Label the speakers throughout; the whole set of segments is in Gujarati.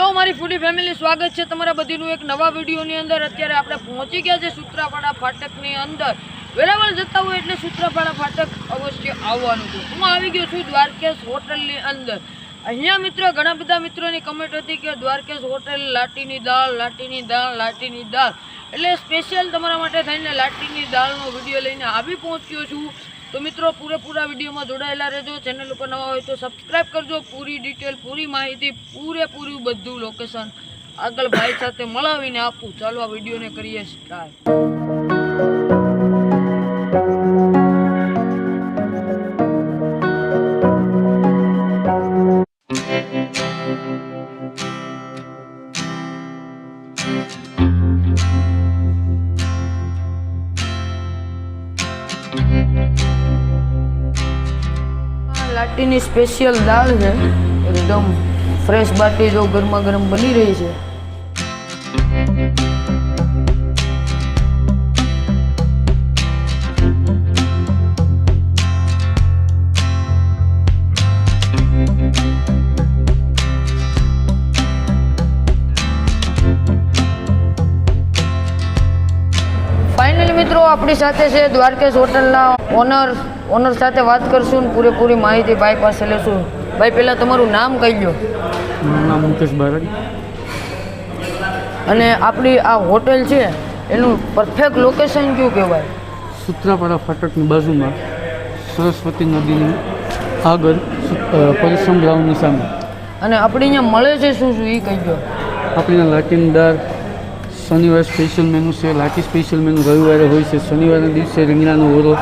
Speaker 1: હેલો, મારી ફૂડી ફેમિલી, સ્વાગત છે તમારા બધીનું એક નવા વિડીયોની અંદર. અત્યારે આપણે પહોંચી ગયા છે સૂત્રાપાડા ફાટકની અંદર. વેરાવળ જતા હોય એટલે સૂત્રાપાડા ફાટક અવશ્ય આવવાનું છે. હું આવી ગયો છું દ્વારકેશ હોટલની અંદર. અહીંયા મિત્રો, ઘણા બધા મિત્રોની કમેન્ટ હતી કે દ્વારકેશ હોટેલ લાટીની દાળ લાટીની દાળ લાટીની દાળ. એટલે સ્પેશિયલ તમારા માટે થઈને લાટીની દાળનો વીડિયો લઈને આવી પહોંચ્યો છું. તો મિત્રો, પૂરેપૂરા વિડીયોમાં જોડાયેલા રહેજો. ચેનલ ઉપર નવા હોય તો સબસ્ક્રાઇબ કરજો. પૂરી ડિટેલ, પૂરી માહિતી, પૂરેપૂરું બધું લોકેશન આગળ ભાઈ સાથે મળાવીને આપું. ચાલો આ વિડીયોને કરીએ સ્ટાર્ટ લાટીની સ્પેશિયલ દાળ છે. એકદમ ફ્રેશ બાટી જો ગરમા ગરમ બની રહી છે. ફાઇનલી મિત્રો, આપણી સાથે છે દ્વારકેશ હોટલના ઓનર ઓનર સાથે વાત કરશું ને પૂરેપૂરી માહિતી ભાઈ પાસે લેશું. ભાઈ પહેલાં તમારું નામ કહી દો
Speaker 2: મારું નામ મુકેશ બારડ.
Speaker 1: અને આપણી આ હોટેલ છે એનું પરફેક્ટ લોકેશન કયું કહેવાય?
Speaker 2: સૂત્રાપાડા ફાટકની બાજુમાં સરસ્વતી નદીની આગળ પરિશ્રમ ગ્રાઉન્ડની સામે.
Speaker 1: અને આપણે અહીંયા મળે છે શું શું એ કહી દો
Speaker 2: આપણી લાટીનદાર શનિવાર સ્પેશિયલ મેનુ છે. લાટી સ્પેશિયલ મેનુ રવિવારે હોય છે. શનિવારના દિવસે રીંગણાનો ઓરો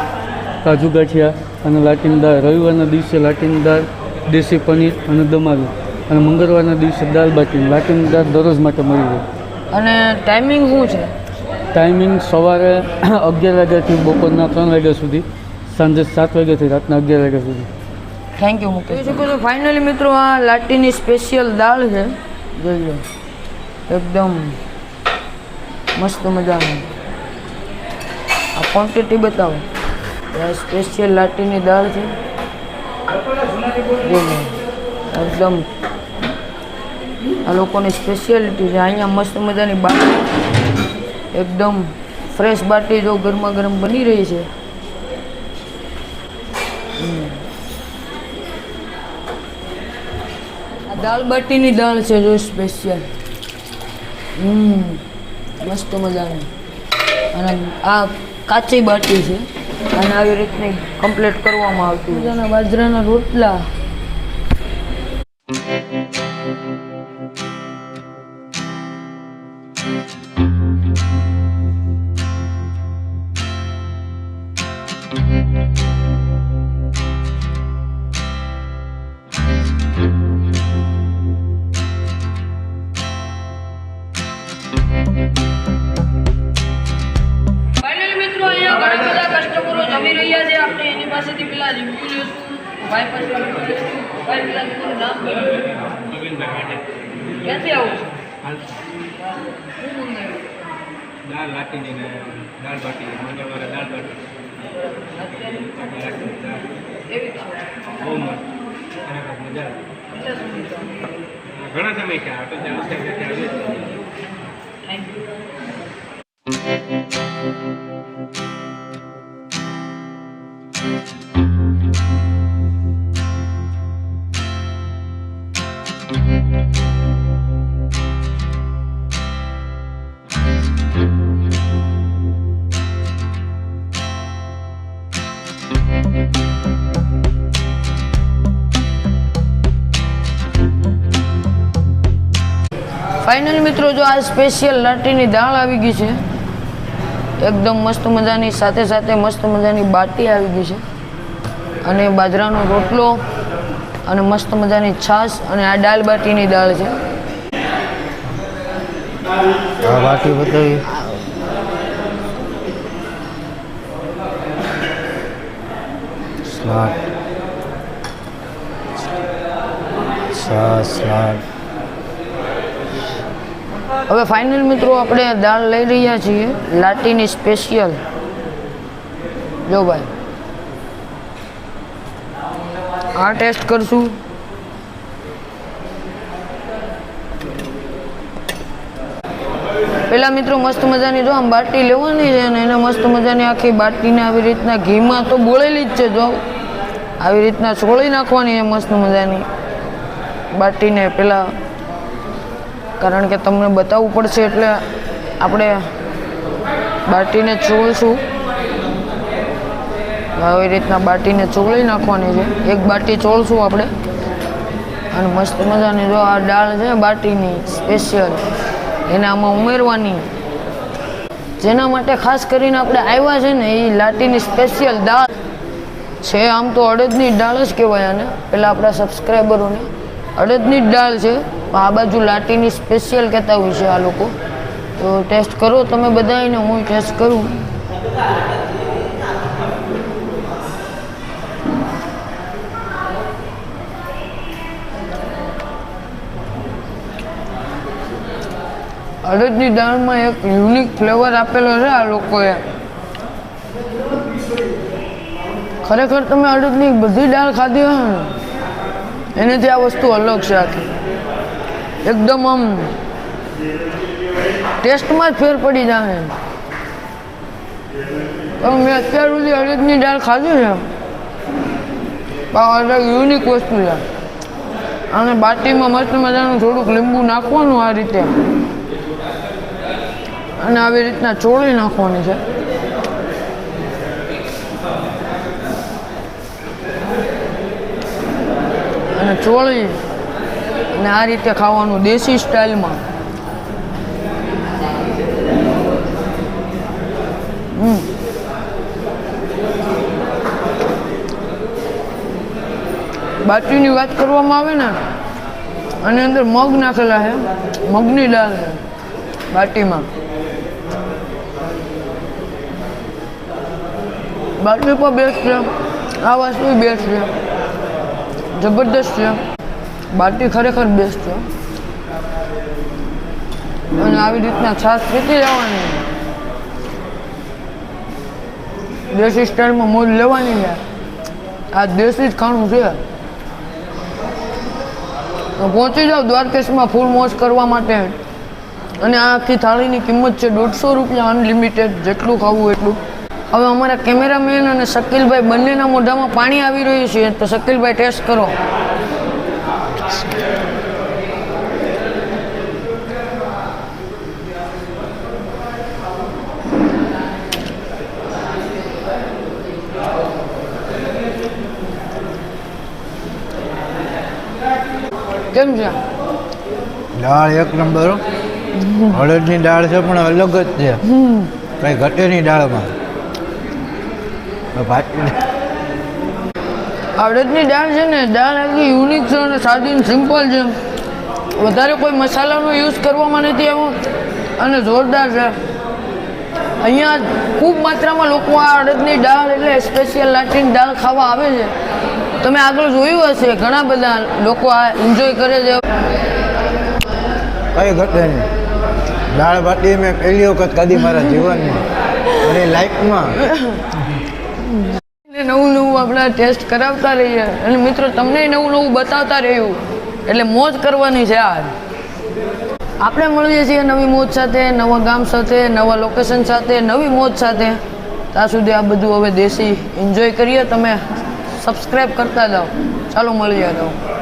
Speaker 2: કાજુ ગાંઠિયા અને લાટીની દાળ રવિવારના દિવસે લાટીની દાળ દેશી પનીર અને દમાલું અને મંગળવારના દિવસે દાળ બાટી લાટીની દાળ દરરોજ માટે મળી જાય
Speaker 1: અને ટાઈમિંગ શું છે?
Speaker 2: ટાઈમિંગ સવારે અગિયાર વાગ્યાથી બપોરના ત્રણ વાગ્યા સુધી સાંજે સાત વાગ્યાથી રાતના અગિયાર વાગ્યા સુધી.
Speaker 1: થેન્ક યુ જોઈ શકો છો ફાઇનલી મિત્રો આ લાટીની સ્પેશિયલ દાળ છે જોઈ લો. એકદમ મસ્ત મજાનું. આ ક્વોન્ટિટી બતાવો. સ્પેશિયલ લાટીની દાળ છે. એકદમ આ લોકોની સ્પેશિયાલિટી છે. અહીંયા મસ્ત મજાની બાટી એકદમ ફ્રેશ બાટી જો ગરમા ગરમ બની રહી છે. દાળ બાટીની દાળ છે જો સ્પેશિયલ હમ. મસ્ત મજાની. અને આ કાચી બાટી છે. અને આવી રીતની કમ્પ્લીટ કરવામાં આવતી હોય. બાજરાના રોટલા ફાઇનલી કસ્ટમરો જમી રહ્યા છે આપણે એની પાસેથી પેલા રિવ્યુ લેશું ભાઈ પાસે review લેશું ભાઈ પેલા તમારું નામ બોલો. ક્યાંથી આવો છો શું મંગાવ્યું?
Speaker 3: દાળ લાટીની ને દાળ બાટી મંગળવારે દાળ બાટી લાટીની દાળ
Speaker 1: એવી છે
Speaker 3: બહુ મસ્ત ખરેખર મજા આવે
Speaker 1: કેટલા સુધી ચાલે?
Speaker 3: ઘણા સમય છે આટો ચાલુ છે એટલે ચાલુ
Speaker 1: ફાઇનલ મિત્રો, જો આ સ્પેશિયલ લાટીની દાળ આવી ગઈ છે એકદમ મસ્ત મજાની, સાથે સાથે મસ્ત મજાની બાટી આવી ગઈ છે. અને બાજરાનો રોટલો અને મસ્ત મજાની છાશ અને આ દાળ બાટીની દાળ છે.
Speaker 4: સ્લાટ સ્લાટ
Speaker 1: હવે ફાઇનલ મિત્રો આપણે દાળ લઈ રહ્યા છીએ. લાટીની સ્પેશિયલ જો ભાઈ. આ ટેસ્ટ કરશું. પેલા મિત્રો મસ્ત મજાની જો આમ બાટી લેવાની છે અને એને મસ્ત મજાની આખી બાટીને આવી રીતના ઘીમાં તો બોળેલી જ છે જો. આવી રીતના છોળી નાખવાની છે મસ્ત મજાની. બાટીને પેલા કારણ કે તમને બતાવવું પડશે એટલે આપણે બાટીને ચોળશું. આવી રીતના બાટીને ચોળી નાખવાની છે. એક બાટી ચોળશું આપણે. અને મસ્ત મજાની જો આ દાળ છે બાટીની સ્પેશિયલ એને આમાં ઉમેરવાની. જેના માટે ખાસ કરીને આપણે આવ્યા છે ને એ લાટીની સ્પેશિયલ દાળ. છે આમ તો અડદની દાળ જ કહેવાય આને. પેલા આપણા સબસ્ક્રાઈબરોને અડદની દાળ છે. આ બાજુ લાટીની સ્પેશિયલ કહેતા હોય છે આ લોકો. તો ટેસ્ટ કરો તમે બધાને હું ટેસ્ટ કરું. અડદની દાળમાં એક યુનિક ફ્લેવર આપેલો છે આ લોકોએ. ખરેખર તમે અડદની બધી દાળ ખાધી હોય ને એનાથી આ વસ્તુ અલગ છે આખી. એકદમ આમ ટેસ્ટમાં જ ફેર પડી જાય તો મેં અત્યાર સુધી અડદની દાળ ખાધી છે. પણ અલગ યુનિક વસ્તુ છે. અને બાટીમાં મસ્ત મજાનું થોડુંક લીંબુ નાખવાનું આ રીતે. અને આવી રીતના ચોળી નાખવાની છે. અને ચોળી અને આ રીતે ખાવાનું દેશી સ્ટાઇલમાં. બાટીની વાત કરવામાં આવે ને, આની અંદર મગ નાખેલા છે, મગની દાળ છે, બાટીમાં. બાટી પણ બેસ્ટ છે, આ વસ્તુ બેસ્ટ છે. જબરદસ્ત છે. બાટી ખરેખર બેસ્ટ છે. અને આવી રીતના છાશ ફેંકી જવાની દેશી સ્ટાઇલમાં મોજ લેવાની ને આ દેશી જ ખાણું છે. પહોંચી જાઓ દ્વારકેશમાં ફૂલ મોજ કરવા માટે. અને આ આખી થાળીની કિંમત છે દોઢસો રૂપિયા અનલિમિટેડ જેટલું ખાવું એટલું. હવે અમારા કેમેરામેન અને શકીલભાઈ બંનેના મોઢામાં પાણી આવી રહ્યું છે તો શકીલભાઈ ટેસ્ટ કરો. કેમ છે?
Speaker 4: દાળ એક નંબર હળદની દાળ છે પણ અલગ જ છે. કઈ ઘટે નહીં દાળમાં.
Speaker 1: અડદની દાળ છે ને દાળ આખી યુનિક છે અને સાદી સિમ્પલ છે. વધારે કોઈ મસાલાનો યુઝ કરવામાં નથી આવ્યો અને જોરદાર છે. અહીંયા ખૂબ માત્રામાં લોકો આ અડદની દાળ એટલે સ્પેશિયલ લાટીની દાળ ખાવા આવે છે. તમે આગળ જોયું હશે ઘણા બધા લોકો આ એન્જોય કરે છે.
Speaker 4: કંઈ ઘટે નહીં. દાળ બાટી મેં પહેલી વખત ખાધી મારા જીવનમાં અને લાઈફમાં
Speaker 1: નવું નવું આપણે ટેસ્ટ કરાવતા રહીએ. અને મિત્રો, તમને નવું નવું બતાવતા રહ્યું એટલે મોજ કરવાની છે આજ આપણે મળીએ છીએ નવી મોજ સાથે, નવા ગામ સાથે, નવા લોકેશન સાથે, નવી મોજ સાથે. ત્યાં સુધી આ બધું હવે દેશી. એન્જોય કરીએ તમે. સબસ્ક્રાઈબ કરતા જાઓ. ચાલો મળીએ તો